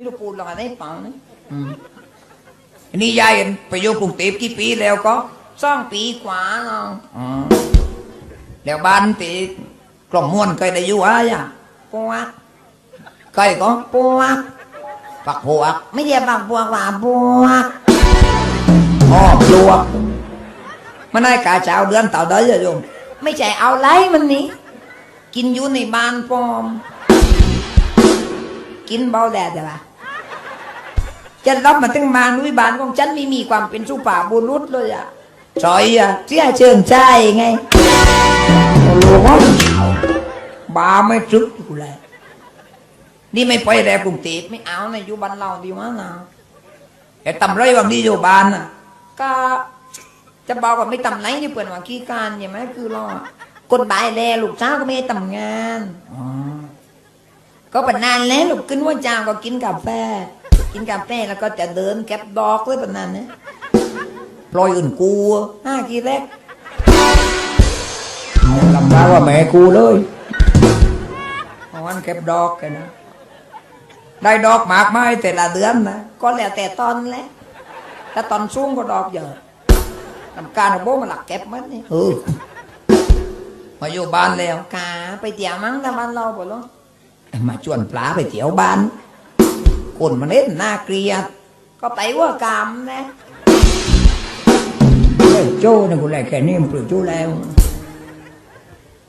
นี่ลูกปูนลองอะไรให้ฟังนะอืมอันนี่ยายไปอยู่กรุงเทพกี่ปีแล้วก็สองปีกว่าเนาะอ๋อแล้วบ้านตีกล่อมม้วนเคยได้อยู่อะไรอะปวกเคยก็ปวกปักปวกไม่ใช่ปักปวกว่าปวกอ๋อปลวกมันได้กาเช้าเดือนเต่าเด้อโยมไม่ใช่เอาไรมันนี่กินอยู่ในบ้านปลอม กินเบาแดดแต่ละ ฉันรับมาตั้งมานุ้ยบานของฉันไม่มีความเป็นสุภาพบุรุษเลยอะซอยอะเสียเชิงใจไงโอ้โหบาไม่ซึกกูเลยนี่ไม่ไปแล้วกรุงเทพไม่เอาในะอยู่บ้านเราดีมากนะแต่ตำไรบางทีอยู่บ้านอะ ก็จะบอกว่าไม่ตำไรที่เปิดว่าขี้การใช่ไหมคือเราอะคนบายแลลูกสาวก็ไม่ได้ทำงานอ๋อก็ปนานแล้วลูกขึ้นว่าเจ้าก็กินกาแฟ กินกาแฟแล้วก็จะเดินแก็บดอกเลยปนานนะปล่อยอื่นกูห้ากีแรกลำบากว่าแม่กูเลยเอาวันเก็บดอกกันนะได้ดอกมากไม้แต่ละเดือนนะก็แล้วแต่ตอนแหละถ้าตอนสูงก็ดอกเยอะลำการของโบมันหลักเก็บมันนี่เออมาอยู่บ้านแล้วกาไปเที่ยวมั้งแต่บ้านเราบ่หรอมาชวนปลาไปเที่ยวบ้าน คนมันเล่นน่าเกลียด ก็ไปว่ากรรมนะโจ้เนี่ยกูแหลแค่นี้มันปลุกโจ้แล้ว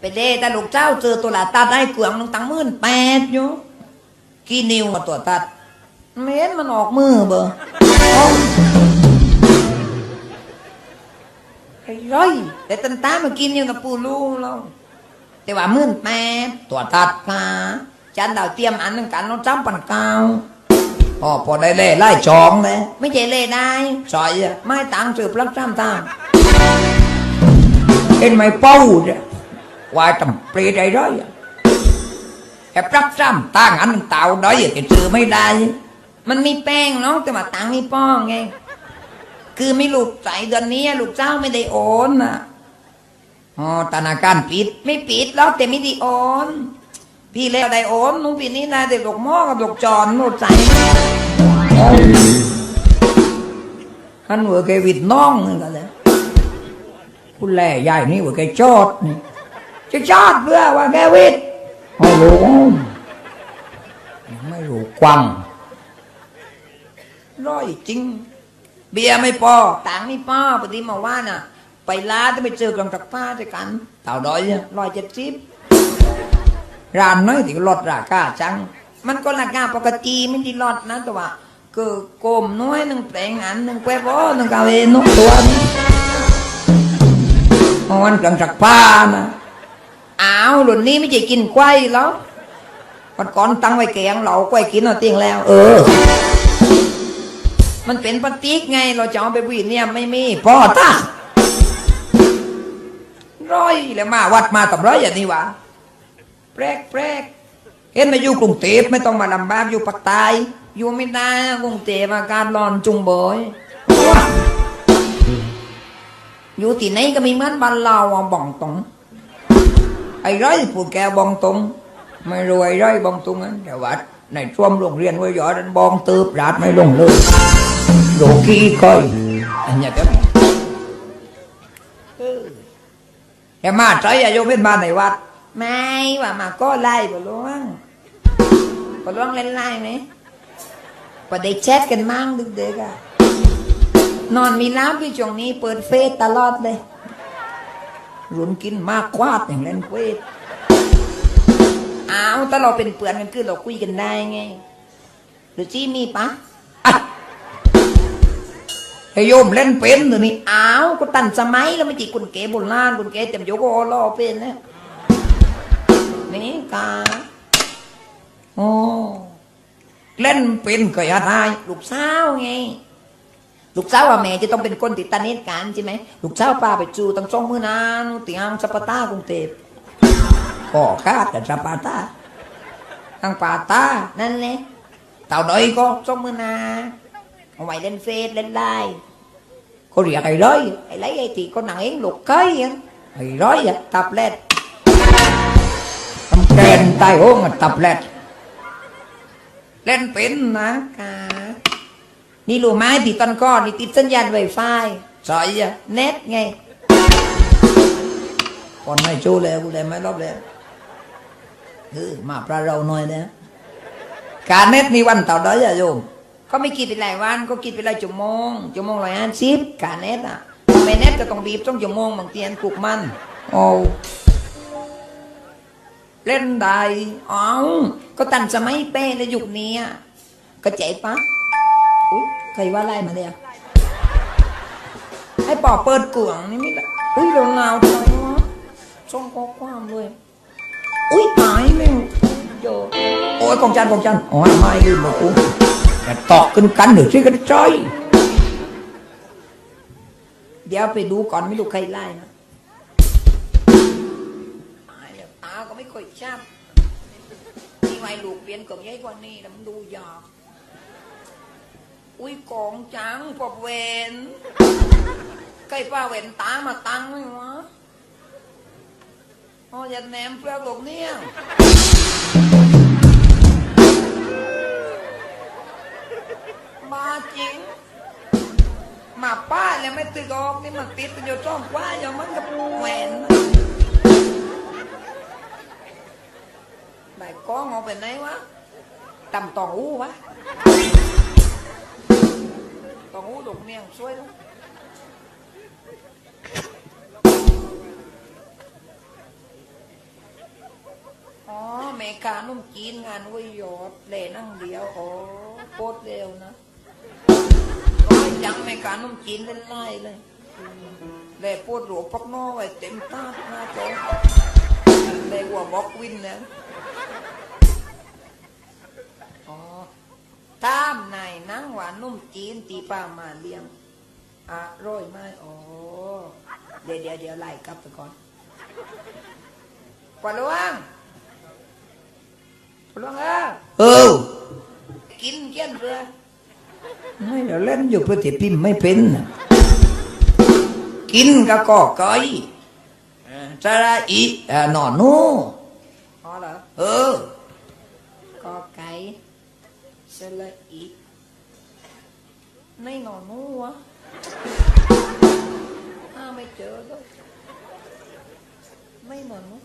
ไปเด้แต่ลูกเจ้าเจอตัวหละตัดได้เกลืองนึงตั้งหมื่นแปดอยู่กี่นิ้วมาตัวตัดไม่เห็นมันออกมือเบอร์ไอ้ร้อยแต่ตันตามากินอยู่กับปูลูแล้วแต่ว่ามื่นแปดตัวตัดกาจันดาวเตรียมอันหนึงกันเราจำปันเก้า อ๋อพอได้เล่ไล่จองเลยไม่ใช่เล่ได้สอยอะไม่ตังค์สืบรับจ้ำตามเห็นไหมเป้าเนี่ยว่าจำเปรียได้ร้อยอะแอบรับจ้ำตั้งอันหนึ่งเต่าด้อยแต่ซื้อไม่ได้ มันมีแป้งเนาะแต่ว่าตังค์ไม่ป้องไงคือไม่ลูกใส่เดือนนี้ลูกเจ้าไม่ได้โอนน่ะอ๋อธนาคารปิด ไม่ปิดแล้วแต่ไม่ได้โอน พี่แล้วได้โอนหนูปีนี้นะเด็กหลกหม้อกับหลกจอนหนูใจฮันหัวแกวิดน้องนึงกันเลยคุณแล่ใหญ่นี่หัวแกจอดนี่จะจอดเพื่อว่าแกวิดโอ้โหยังไม่รู้กวังร้อยจริง เบียร์ไม่พอตังค์ไม่พอปฏิมาว่าน่ะ ไปร้าจะไปเจอกลางตักผ้าด้วยกันเต่าดอยร้อยเจ็ดสิบ ร้านน้อยที่ลดราคาจัง มันก็ราคาปกติไม่ได้ลดนะแต่ว่าคือโกมน้อยหนึ่งแปลงอันหนึ่งแปบอหนึ่งกาเวนุกตัวนี่มันกลางตักผ้านะอ้าวหลุนนี้ไม่ใช่กินกล้วยแล้ววันก่อนตั้งไว้แกงเหลากล้วยกินเอาเตียงแล้ว เออ มันเป็นปฏิกไง เราจะเอาไปวีเนี่ยไม่มีพ่อตาร้อยแล้วมาวัดมาตับร้อยอย่างนี้วะ แปลกแปลกเห็นมาอยู่กรุงเทพไม่ต้องมาลำบากอยู่ปากใต้อยู่ไม่ได้กรุงเทพอากาศร้อนจุงเบยอยู่ที่ไหนก็มีเหมือนบ้านเราอะบ่องตงไอ้ร้อยพูดแกบ่องตงไม่รวยร้อยบ่องตงนั้นแต่ว่าในช่วงโรงเรียนว้ยอนั้นบองตืบราดไม่ลงเลยโลกี้ก้อยอันนี้ก็แค่มาใจอายุเป็นมาในวัด ไม่ว่ามาก็ไล่ปะล่วงปะล่วงเล่นไล่ไหมปะได้แชทกันมั่งดึกๆอะนอนมีน้ำที่ช่วงนี้เปิดเฟซตลอดเลยรุนกินมากควาดอย่างเล่นเฟซอ้าวถ้าเราเป็นเปื่อนกันคือเราคุยกันได้ไงหรือจี้มีปะอะไอ้โยมเล่นเป็นหรือนี่อ้าวก็ตันสมัยแล้วไม่จีคุณเก๋บุญล้านคุณเก๋เต็มโยกโอล้อเป็นนะ นี่กาโอ้เล่นเป็นก็อย่าได้ลูกสาวไงลูกสาวว่าแม่จะต้องเป็นคนติดตานิดกันใช่ไหมลูกสาวป้าไปจูตั้งสองมือนานเตียงสปาตากรุงเทพก็คาดแต่สปาตาตั้งปาตานั่นแหละเต่าดอยก็สองมือนาเอาไว้เล่นเฟซเล่นไลน์ có riêng ai rồi ai lấy ai thì có nặng yến lục cây á ai rồi á tập lên tâm kèn tay ôm mà tập lên เล่ นเล่นเป็นนะกานี่รู้ไหมที่ต้นก้อนนี่ติดสัญญาณไวไฟใช่อะเน็ตไงก่อนไม่ชู้เลยกูเลยไม่รอบเลยเออมาประเราหน่อยนะการเน็ตมีวันต่อได้อะโยมเขาไม่คิดเป็นรายวันก็คิดเป็นรายชั่วโมงชั่วโมงร้อยห้าสิบการเน็ตอะไม่เน็ตก็ต้องบีบต้องชั่วโมงบางทีอันปลุกมันโอ้ เล่นได้อ๋อก็ตันสมัยเป้ในยุคนี้อะก็เจ๊ปะอุ้ยใครว่าไล่มาเนี่ยให้ปอเปิดกล่องนี่ไม่ได้อุ้ยเราหนาวจังวะช่องข้อความเลยอุ้ยตายแม่งโยโอ้ยกองจันกองจันโอ๋อไม่ลืมบอกกูแต่ตอกกันกันหรือช่วยกันจ้อยเดี๋ยวไปดูก่อนไม่รู้ใครไล่นะ ก็ไม่ค่อยชัดนี่ไม่ลูกเปลี่ยนกับยัยกว่านี้แล้วมันดูยาก อุ้ยกองจังปอบเวนใกล้ป้าเวนตามาตั้งไหมวะอ๋อย่าแหนมเปลือกหลกเนี่ยมาจริงมาป้าเลยไม่ตึกออกนี่มันติดเป็นอยู่ช่องกว่าอย่างมันกับแหวน กองเอาไปไหนวะตำตองอู้วะตองอู้ดอกเมียงช่วยด้วยอ๋อแม่กานุ่มกินงานวิยอดเล่นั่งเดียวโอ้โคตรเร็วนะร้ยังแม่กานุ่มกินเล่นไล่เลยเล่ปวดหลวงพักนอไว้เต็มตาหน้าจอเล่หัวบล็อกวินนะ ตามนายนางหวานนุ่มจีนตีป้ามาเลี้ยงอร่อยไหมอ๋อเดี๋ยวเดี๋ยวเดี๋ยวไล่กลับไปก่อนปลาลวงปลาลวงเออเออกินเกี้ยนเรือไม่เดี๋ยวเล่นอยู่เพื่อที่พิมพ์ไม่เป็นน่ะกินก็ก่อก้อยเออสระอีเอ่อหนอนนูอ๋อเหรอเออก็ไก่ สละอีในหนอนนูวะอ้าไม่เจอเลยไม่หนอนนู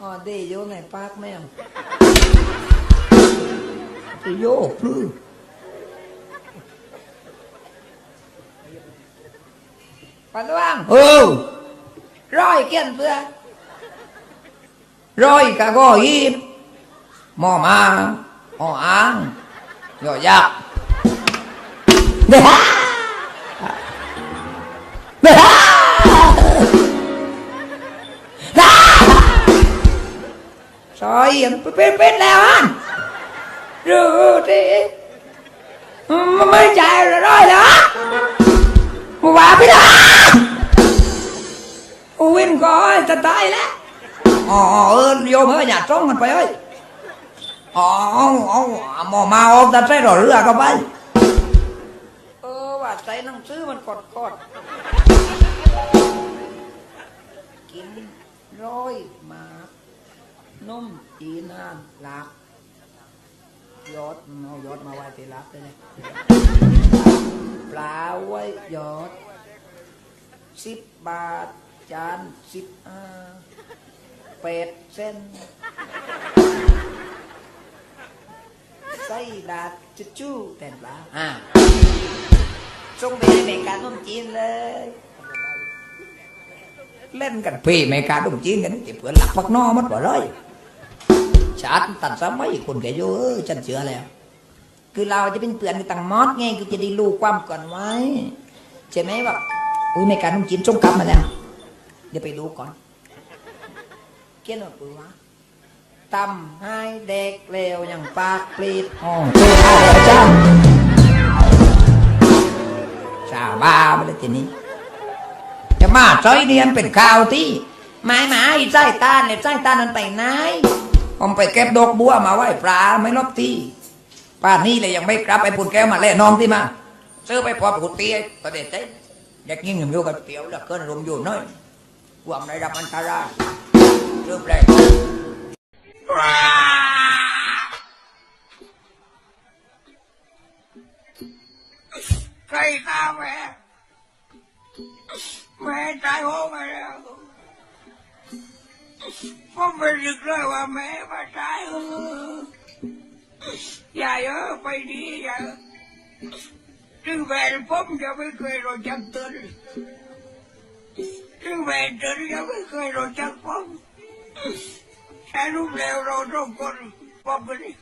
อ๋อเดโยในปากแมวจะโยกพลื้ปันว่างเออร้อยเกี้ยนเพื่อร้อยกะก็ยีบมอมา ออ่างยอยักเด้อเด้อเด้อซอยอันเป็นเป็นแล้วอันรู้ดิมันไม่ใจร้อยเหรอมึงว่าไปละวิ่งก่อนจะตายแล้วอ๋อเออโยมเอ้ยอย่าจ้องกันไปเอ้ย อ๋ออหมอมาออกแต่ใส่รอเรือก็ไป เออว่าใส่หนังซื้อมันกดกดกินร้อยหมากนุ่มจีนานหลักยอดเอายอดมาไว้ที่รักเลยปลาไว้ยอดสิบบาท จานสิบห้าเป็ดเส้น ไส้ดาดจุดจู้แต่ปลาอ่าส่งไปให้เมกาต้มจีนเลย เล่นกันพี่เมกาต้มจีนกันที่เพื่อนหลักพักนอมันบ่ร้อยชาติตัดสมัยคนแกอยู่เออฉันเชื่อแล้ว คือเราจะเป็นเพื่อนกันต่างมอดไงคือจะได้รู้ความก่อนไว้ใช่ไหมแบบอุ้ยเมกาต้มจีนส่งกลับมาแล้วเดี๋ยวไปดูก่อนเกี่ยนว่าปือวะ ตำให้เด็กเลวอย่างปากปลีดอ๋อเจ้าจ้าสาบ้าไปเลยทีนี้ จะมาซอยเนียนเป็นข่าวที่ไม้หมาอีไส้ตาเนี่ยไส้ตานั้นไปไหนผมไปเก็บดอกบัวมาไหว้ปลาไม่ลบที่ป่านนี้เลยยังไม่กลับไอ้ปุ่นแก้วมาแล่น้องที่มาซื้อไปพอปุ่นตีประเด็นใจอยากกินเงินอยู่กับเตียวแล้วเกินรวมอยู่น้อยความได้รับอันตรายเรื่องแปลก ใครฆ่าแม่แม่ตายโหงไปแล้วผมไม่นึกเลยว่าแม่มาตายเอ ออย่าเย